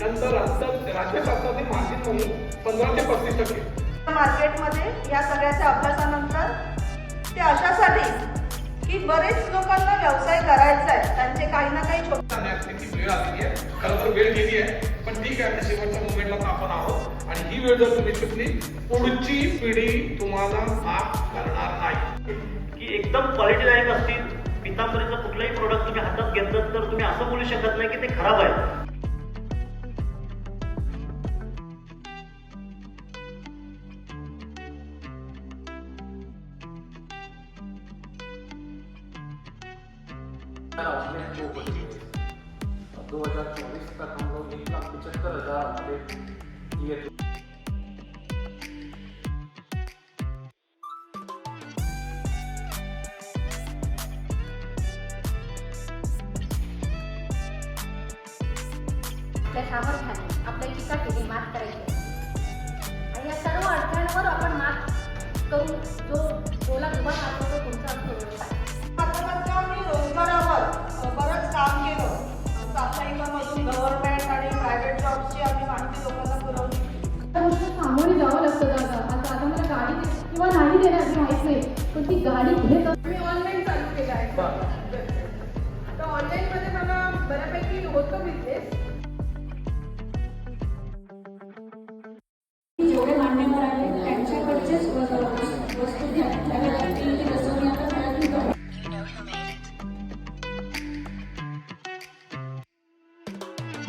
नंतर राज्य राज्य शासनातील मार्जिन म्हणून पंधरा ते पस्तीस टक्के. मार्केटमध्ये या सगळ्याच्या अभ्यासानंतर ते अशासाठी की बरेच लोकांना व्यवसाय करायचा आहे. त्यांचे काही ना काही छोटे वेळ आलेली आहे. खरं तर वेळ गेली आहे पण ठीक आहे आता शेवटच्या मुवमेंटला आपण आहोत. आणि ही वेळ जर तुम्ही चुकली पुढची पिढी तुम्हाला माफ करणार नाही. की एकदम क्वालिटीदायक असतील पितांबरीचं कुठलंही प्रोडक्ट तुम्ही हातात घेतलं तर तुम्ही असं बोलू शकत नाही की ते खराब आहे. दो हजार चौबीस तक हम लोग एक लाख पचहत्तर हजार अपडेट दिए थे आपल्या सामर्थ्याने आपल्या चिकाटीने मात करायची आणि या सर्व अडथळ्यांवर आपण मात करून जो डोला उभा राहतो तो तुमचा असतो व्यवसाय किंवा नाही माहीत नाही. पण ती गाडी घेत मी ऑनलाईन चालू केलं आहे. तर ऑनलाईनमध्ये मला बऱ्यापैकी होतो बिझनेस जेवढे मान्यवर त्यांच्याकडचेच वस्तू घ्या.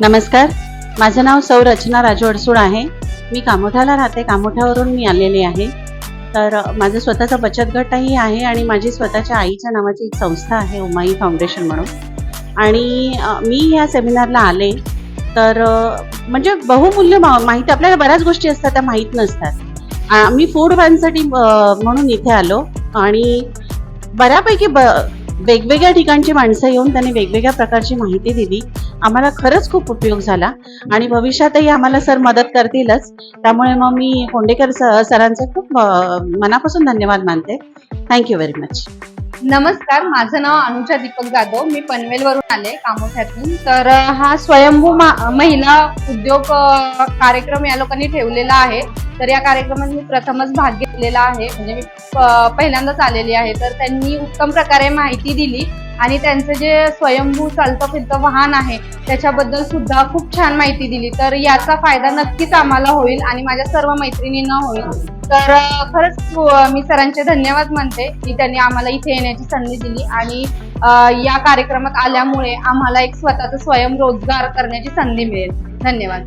नमस्कार. माझं नाव सौ रचना राजू अडसूळ आहे. मी कामोठाला राहते. कामोठावरून मी आलेले आहे. तर माझं स्वतःचा बचत गटही आहे आणि माझी स्वतःच्या आईच्या नावाची एक संस्था आहे उमाई फाउंडेशन म्हणून. आणि मी ह्या सेमिनारला आले. तर म्हणजे बहुमूल्य मा माहिती आपल्याला बऱ्याच गोष्टी असतात त्या माहीत नसतात. मी फूड बॅनसाठी म्हणून इथे आलो. आणि बऱ्यापैकी ब वेगवेगळ्या ठिकाणची माणसं येऊन त्यांनी वेगवेगळ्या प्रकारची माहिती दिली. आम्हाला खरंच खूप उपयोग झाला. आणि भविष्यातही आम्हाला सर मदत करतीलच. त्यामुळे मग मी कोंडेकर सरांचे खूप मनापासून धन्यवाद मानते. थँक्यू व्हेरी मच नमस्कार माझं नाव अनुजा दीपक जाधव. मी पनवेलवरून आले कामोठ्यातून. तर हा स्वयंभू महिला उद्योग कार्यक्रम या लोकांनी ठेवलेला आहे. तर या कार्यक्रमात मी प्रथमच भाग घेतलेला आहे. म्हणजे मी प- पहिल्यांदाच आलेली आहे. तर त्यांनी उत्तम प्रकारे माहिती दिली आणि त्यांचं जे स्वयंभू चालतं फिरतं वाहन आहे त्याच्याबद्दल सुद्धा खूप छान माहिती दिली. तर याचा फायदा नक्कीच आम्हाला होईल आणि माझ्या सर्व मैत्रिणींना होईल. तर खरंच मी सरांचे धन्यवाद मानते की त्यांनी आम्हाला इथे येण्याची संधी दिली आणि या कार्यक्रमात आल्यामुळे आम्हाला एक स्वतःचा स्वयंरोजगार करण्याची संधी मिळेल. धन्यवाद.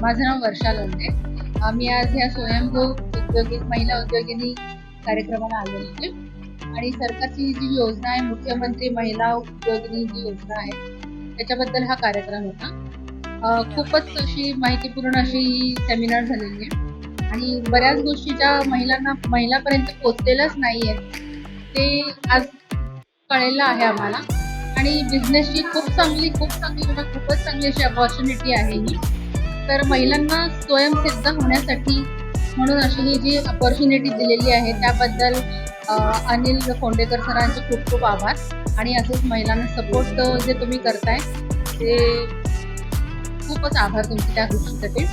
माझं नाव वर्षा लोंढे. आम्ही आज ह्या स्वयंभू उद्योगी महिला उद्योगिनी कार्यक्रमाला आलो होते आणि सरकारची जी योजना आहे मुख्यमंत्री महिला उद्योगिनी जी योजना आहे त्याच्याबद्दल हा कार्यक्रम होता. खूपच अशी माहितीपूर्ण अशी ही सेमिनार झालेली आहे. आणि बऱ्याच गोष्टी ज्या महिलांना महिलापर्यंत पोचलेल्याच नाही आहेत ते आज कळलेलं आहे आम्हाला. आणि बिझनेसची खूप चांगली खूप चांगली किंवा खूपच चांगली अशी अपॉर्च्युनिटी आहे ही. तर महिलांना स्वयंसिद्ध होण्यासाठी म्हणून अशी ही जी अपॉर्च्युनिटी दिलेली आहे त्याबद्दल अनिल कोंडेकर सरांचे खूप खूप आभार. आणि असंच महिलांना सपोर्ट जे तुम्ही करताय ते खूपच आभार तुमचे त्या गोष्टीसाठी